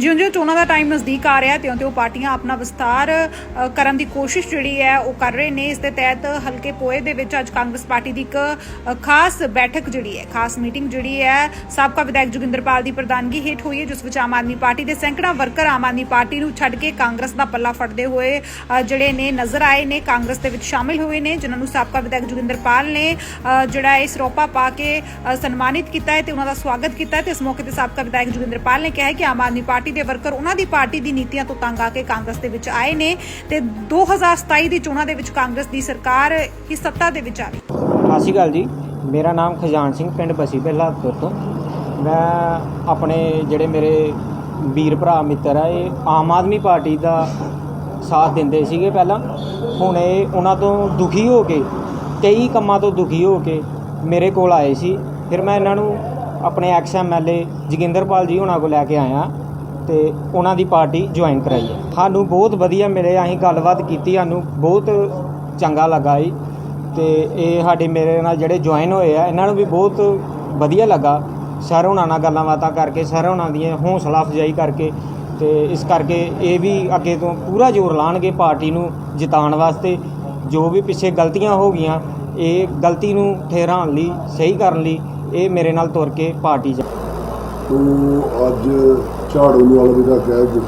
ਜਿਉਂ-ਜਿਉਂ ਚੋਣਾਂ ਦਾ ਟਾਈਮ ਨਜ਼ਦੀਕ ਆ ਰਿਹਾ ਤਿਉਂ-ਤਿਉਂ ਪਾਰਟੀਆਂ ਆਪਣਾ ਵਿਸਤਾਰ ਅ, ਕਰਨ ਦੀ ਕੋਸ਼ਿਸ਼ ਜਿਹੜੀ ਹੈ ਉਹ ਕਰ ਰਹੇ ਨੇ। ਇਸ ਦੇ ਤਹਿਤ ਹਲਕੇ ਪੋਏ ਦੇ ਵਿੱਚ ਅੱਜ ਕਾਂਗਰਸ ਪਾਰਟੀ ਦੀ ਇੱਕ ਅ, ਖਾਸ ਬੈਠਕ ਜਿਹੜੀ ਹੈ ਖਾਸ ਮੀਟਿੰਗ ਜਿਹੜੀ ਹੈ ਸਾਬਕਾ ਵਿਧਾਇਕ ਜੋਗਿੰਦਰਪਾਲ ਦੀ ਪ੍ਰਧਾਨਗੀ ਹੇਠ ਹੋਈ ਹੈ ਜਿਸ ਵਿੱਚ ਆਮ ਆਦਮੀ ਪਾਰਟੀ ਦੇ ਸੈਂਕੜਾ ਵਰਕਰ ਆਮ ਆਦਮੀ ਪਾਰਟੀ ਨੂੰ ਛੱਡ ਕੇ ਕਾਂਗਰਸ ਦਾ ਪੱਲਾ ਫੜਦੇ ਹੋਏ ਅ, ਜਿਹੜੇ ਨੇ ਨਜ਼ਰ ਆਏ ਨੇ ਕਾਂਗਰਸ ਦੇ ਵਿੱਚ ਸ਼ਾਮਿਲ ਹੋਏ ਨੇ ਜਿਨ੍ਹਾਂ ਨੂੰ ਸਾਬਕਾ ਵਿਧਾਇਕ ਜੋਗਿੰਦਰਪਾਲ ਨੇ ਅ, ਜਿਹੜਾ ਹੈ ਸਰੋਪਾ ਪਾ ਕੇ ਅ, ਸਨਮਾਨਿਤ ਕੀਤਾ ਹੈ ਤੇ ਉਹਨਾਂ ਦਾ ਸਵਾਗਤ ਕੀਤਾ ਹੈ। ਤੇ ਇਸ ਮੌਕੇ ਤੇ ਸਾਬਕਾ ਵਿਧਾਇਕ ਜੋਗਿੰਦਰਪਾਲ ਨੇ ਕਿਹਾ ਹੈ ਕਿ ਆਮ ਆਦਮੀ ਪਾਰਟੀ ਦੇ ਵਰਕਰ ਉਹਨਾਂ ਦੀ ਪਾਰਟੀ ਦੀ ਨੀਤੀਆਂ ਤੋਂ ਤੰਗ ਆ ਕੇ ਕਾਂਗਰਸ ਦੇ ਵਿੱਚ ਆਏ ਨੇ ਤੇ 2027 ਦੀ ਚੋਣਾਂ ਦੇ ਵਿੱਚ ਕਾਂਗਰਸ ਦੀ ਸਰਕਾਰ ਹੀ ਸੱਤਾ ਦੇ ਵਿੱਚ ਆਵੇ ਸਤਿ ਸ਼੍ਰੀ ਅਕਾਲ ਜੀ। ਮੇਰਾ ਨਾਮ ਖਜਾਨ ਸਿੰਘ, ਪਿੰਡ ਬਸੀ ਪਹਿਲਾਪੁਰ ਤੋਂ। ਮੈਂ ਆਪਣੇ ਜਿਹੜੇ ਮੇਰੇ ਵੀਰ ਭਰਾ, ਮਿੱਤਰ ਆ, ਇਹ ਆਮ ਆਦਮੀ ਪਾਰਟੀ ਦਾ ਸਾਥ ਦਿੰਦੇ ਸੀਗੇ ਪਹਿਲਾਂ। ਹੁਣ ਇਹ ਉਹਨਾਂ ਤੋਂ ਦੁਖੀ ਹੋ ਕੇ, ਕਈ ਕੰਮਾਂ ਤੋਂ ਦੁਖੀ ਹੋ ਕੇ ਮੇਰੇ ਕੋਲ ਆਏ ਸੀ। ਫਿਰ ਮੈਂ ਇਹਨਾਂ ਨੂੰ ਆਪਣੇ ਐਕਸ ਐਮਐਲਏ ਜੋਗਿੰਦਰਪਾਲ ਜੀ ਉਹਨਾਂ ਕੋਲ ਲੈ ਕੇ ਆਇਆ। ਤੇ ਉਹਨਾਂ ਦੀ ਪਾਰਟੀ ਜੁਆਇਨ ਕਰਾਈ ਹੈ। ਸਾਨੂੰ ਬਹੁਤ ਵਧੀਆ ਮਿਲੇ, ਅਸੀਂ ਗੱਲਬਾਤ ਕੀਤੀ, ਸਾਨੂੰ ਬਹੁਤ ਚੰਗਾ ਲੱਗਾ ਜੀ। ਤੇ ਇਹ ਸਾਡੇ ਮੇਰੇ ਨਾਲ ਜਿਹੜੇ ਜੁਆਇਨ ਹੋਏ ਆ, ਇਹਨਾਂ ਨੂੰ ਵੀ ਬਹੁਤ ਵਧੀਆ ਲੱਗਾ। ਸਰ ਹੁਣਾਂ ਨਾਲ ਗੱਲਾਂ ਬਾਤਾਂ ਕਰਕੇ, ਸਰ ਹੁਣਾਂ ਦੀਆਂ ਹੌਸਲਾ ਅਫਜ਼ਾਈ ਕਰਕੇ ਤੇ ਇਸ ਕਰਕੇ ਇਹ ਵੀ ਅੱਗੇ ਤੋਂ ਪੂਰਾ ਜ਼ੋਰ ਲਾਣਗੇ ਪਾਰਟੀ ਨੂੰ ਜਿਤਾਉਣ ਵਾਸਤੇ। ਜੋ ਵੀ ਪਿੱਛੇ ਗਲਤੀਆਂ ਹੋ ਗਈਆਂ, ਇਹ ਗਲਤੀ ਨੂੰ ਠਹਿਰਾਉਣ ਲਈ, ਸਹੀ ਕਰਨ ਲਈ ਇਹ ਮੇਰੇ ਨਾਲ ਤੁਰ ਕੇ ਪਾਰਟੀ ਜਾ ਤੂੰ ਅੱਜ ਝਾੜੂ ਵਾਲੇ ਦਾ ਕਹਿ ਕੇ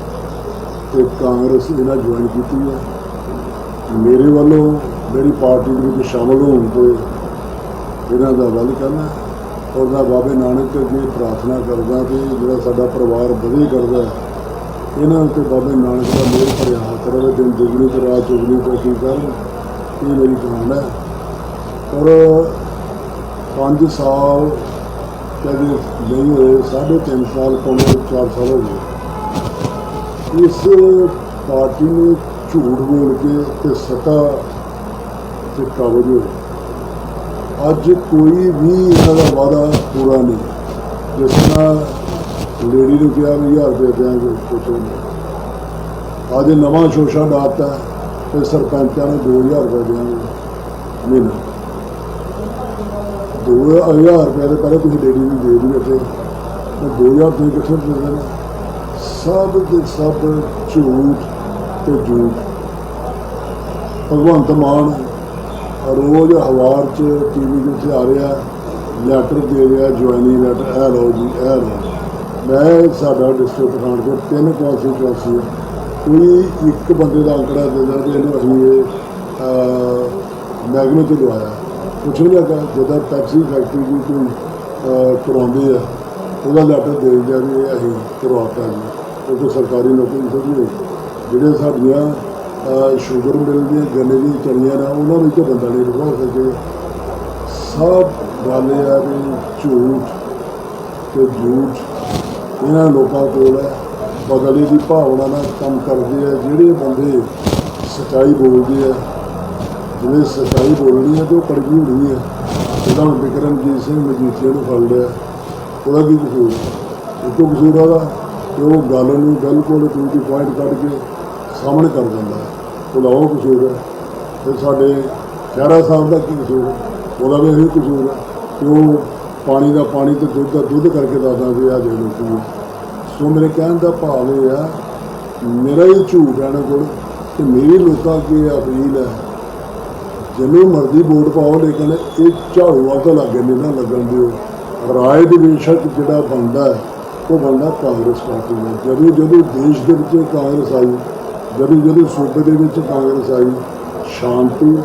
ਤੇ ਕਾਂਗਰਸ ਇਹਨਾਂ ਜੁਆਇਨ ਕੀਤੀ ਹੈ। ਮੇਰੇ ਵੱਲੋਂ ਮੇਰੀ ਪਾਰਟੀ ਦੇ ਵਿੱਚ ਸ਼ਾਮਲ ਹੋਣ ਤੇ ਇਹਨਾਂ ਦਾ ਵੈਲਕਮ ਹੈ। ਔਰ ਮੈਂ ਬਾਬੇ ਨਾਨਕ ਅੱਗੇ ਪ੍ਰਾਰਥਨਾ ਕਰਦਾ ਕਿ ਜਿਹੜਾ ਸਾਡਾ ਪਰਿਵਾਰ ਵਧੇ ਕਰਦਾ ਇਹਨਾਂ ਉੱਤੇ ਬਾਬੇ ਨਾਨਕ ਦਾ ਮਿਹਰ ਭਰਿਆ ਹੱਥ ਰਹੇ ਦਿਨ ਦੁਗਣੀ ਤੇ ਰਾਤ ਚੁਗਣੀ ਤੇ ਕੀ ਕਰਨ ਇਹ ਮੇਰੀ ਕਾਮਨਾ ਹੈ। ਔਰ 5 ਸਾਲ ਕਦੇ ਨਹੀਂ ਹੋਏ ਸਾਢੇ 3 ਸਾਲ ਪੌਣੇ ਚਾਰ ਸਾਲ ਹੋ ਗਏ। ਇਸ ਪਾਰਟੀ ਨੂੰ ਝੂਠ ਬੋਲ ਕੇ ਤੇ ਸਤਾ ਤੇ ਕਾਬਜ ਹੋਏ। ਅੱਜ ਕੋਈ ਵੀ ਇਹਨਾਂ ਦਾ ਵਾਦਾ ਪੂਰਾ ਨਹੀਂ। ਜਿਸ ਤਰ੍ਹਾਂ ਲੇਡੀ ਨੂੰ ਕਿਹਾ ਵੀ 1000 ਰੁਪਏ ਦਿਆਂਗੇ, ਕੁਛ ਨਹੀਂ। ਅੱਜ ਨਵਾਂ ਸ਼ੋਸ਼ਾ ਡਾਤਾ ਤੇ ਸਰਪੰਚਾਂ ਨੂੰ 2000 ਰੁਪਏ ਦਿਆਂਗੇ ਨਹੀਂ ਹਜ਼ਾਰ ਰੁਪਏ ਦੇ ਪਹਿਲਾਂ ਤੁਸੀਂ ਲੇਡੀ ਨੂੰ ਦੇ ਦਿਓ ਤੇ 2000 ਤੁਸੀਂ ਕਿੱਥੋਂ ਦੇ ਦੇਣਾ। ਸਭ ਦੇ ਸਭ ਝੂਠ ਤੇ ਝੂਠ। ਭਗਵੰਤ ਮਾਨ ਰੋਜ਼ ਹਵਾਰ 'ਚ ਟੀਵੀ ਦੇ ਉੱਤੇ ਆ ਰਿਹਾ ਲੈਟਰ ਦੇ ਰਿਹਾ ਜੁਆਇਨਿੰਗ ਲੈਟਰ ਇਹ ਲਓ ਜੀ, ਇਹ ਲਓ ਮੈਂ ਸਾਡਾ ਡਿਸਟ੍ਰਿਕਟ ਪਠਾਨਕੋਟ ਤਿੰਨ ਕੌਂਸੀ ਕੌਂਸੀ ਕੋਈ ਇੱਕ ਬੰਦੇ ਦਾ ਅੰਕੜਾ ਦਿੰਦਾ ਕਿ ਇਹਨੂੰ ਅਸੀਂ ਇਹ ਮੈਗਨੋ ਤੋਂ ਲਵਾਇਆ। ਕੁਛ ਨਹੀਂ ਲੱਗਾ ਜਦੋਂ ਟੈਕਸੀ ਫੈਕਟਰੀ ਦੀ ਕੋਈ ਅਹ, ਕਰਵਾਉਂਦੇ ਆ ਉਹਦਾ ਲੈਟਰ ਦੇ ਦਿੰਦੇ ਆ ਵੀ ਇਹ ਅਸੀਂ ਕਰਵਾਤਾ ਜੀ। ਕਿਉਂਕਿ ਸਰਕਾਰੀ ਨੌਕਰੀ ਥੋੜੀ ਹੋਈ। ਜਿਹੜੇ ਸਾਡੀਆਂ ਸ਼ੂਗਰ ਮਿਲ ਦੀਆਂ ਗੰਨੇ ਦੀਆਂ ਚਣੀਆਂ ਨੇ ਉਹਨਾਂ ਵਿੱਚ ਬੰਦਾ ਨਹੀਂ ਲਗਾ ਸਕੇ। ਸਭ ਗੱਲ ਇਹ ਆ ਵੀ ਝੂਠ ਤੇ ਝੂਠ ਇਹਨਾਂ ਲੋਕਾਂ ਕੋਲ ਹੈ। ਬਦਲੇ ਦੀ ਭਾਵਨਾ ਨਾਲ ਕੰਮ ਕਰਦੇ ਆ। ਜਿਹੜੇ ਬੰਦੇ ਸਚਾਈ ਬੋਲਦੇ ਆ ਜਿਹੜੇ ਸਚਾਈ ਬੋਲਣੀ ਹੈ ਤੇ ਉਹ ਕੜਵੀ ਹੋਣੀ ਹੈ ਉਹਦਾ ਹੁਣ ਬਿਕਰਮਜੀਤ ਸਿੰਘ ਮਜੀਠੀਆ ਨੂੰ ਫੜ ਲਿਆ। ਉਹਦਾ ਕੀ ਕਸੂਰ? ਹੈ ਉਹ ਕਸੂਰ ਉਹਦਾ ਕਿ ਉਹ ਗੱਲ ਨੂੰ ਬਿਲਕੁਲ ਟੂ ਪੁਆਇੰਟ ਕੱਢ ਕੇ ਸਾਹਮਣੇ ਕਰ ਦਿੰਦਾ। ਉਹਦਾ ਉਹ ਕਸੂਰ ਹੈ ਤੇ ਸਾਡੇ ਖਹਿਰਾ ਸਾਹਿਬ ਦਾ ਕੀ ਕਸੂਰ ਹੈ ਉਹਦਾ ਵੀ ਇਹੀ ਕਸੂਰ ਹੈ ਕਿ ਉਹ ਪਾਣੀ ਦਾ ਪਾਣੀ ਤੇ ਦੁੱਧ ਦਾ ਦੁੱਧ ਕਰਕੇ ਦੱਸਦਾ ਵੀ ਆ ਦੇ ਲੋਕੀ ਸੋ ਮੇਰੇ ਕਹਿਣ ਦਾ ਭਾਵ ਇਹ ਆ, ਮੇਰਾ ਹੀ ਝੂਠ ਹੈ ਨਾ ਕੋਲ ਤੇ ਮੇਰੀ ਲੋਕਾਂ ਅੱਗੇ ਅਪੀਲ ਹੈ ਜਿਹਨੂੰ ਮਰਜ਼ੀ ਵੋਟ ਪਾਓ, ਲੇਕਿਨ ਇਹ ਝਾੜੂ ਵਾਲ ਤਾਂ ਲੱਗੇ ਨਹੀਂ ਨਾ ਲੱਗਣ ਦਿਓ। ਰਾਏ ਦੇ ਬੇਸ਼ੱਕ ਜਿਹੜਾ ਬੰਦਾ ਉਹ ਬੰਦਾ ਕਾਂਗਰਸ ਪਾਰਟੀ ਦਾ ਜਦੋਂ ਜਦੋਂ ਦੇਸ਼ ਦੇ ਵਿੱਚ ਕਾਂਗਰਸ ਆਈ, ਜਦੋਂ ਜਦੋਂ ਸੂਬੇ ਦੇ ਵਿੱਚ ਕਾਂਗਰਸ ਆਈ, ਸ਼ਾਂਤੀ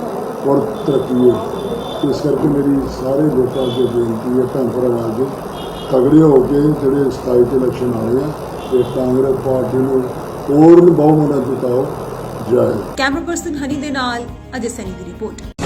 ਔਰ ਤਰੱਕੀ ਹੋਈ। ਇਸ ਕਰਕੇ ਮੇਰੀ ਸਾਰੇ ਲੋਕਾਂ ਅੱਗੇ ਬੇਨਤੀ ਹੈ, ਭੈਣ ਭਰਾਵਾਂ ਅੱਗੇ। ਤਗੜੇ ਹੋ ਕੇ ਜਿਹੜੇ 27 ਤੇ ਇਲੈਕਸ਼ਨ ਆਏ ਆ ਤੇ ਕਾਂਗਰਸ ਪਾਰਟੀ ਨੂੰ ਪੂਰਨ ਬਹੁਮਤ ਨਾਲ ਜਿਤਾਓ ਜੈ ਕੈਮਰਾ ਪਰਸਨ ਹਨੀ ਦੇ ਨਾਲ ਅਜੇ ਸੈਨੀ ਦੀ ਰਿਪੋਰਟ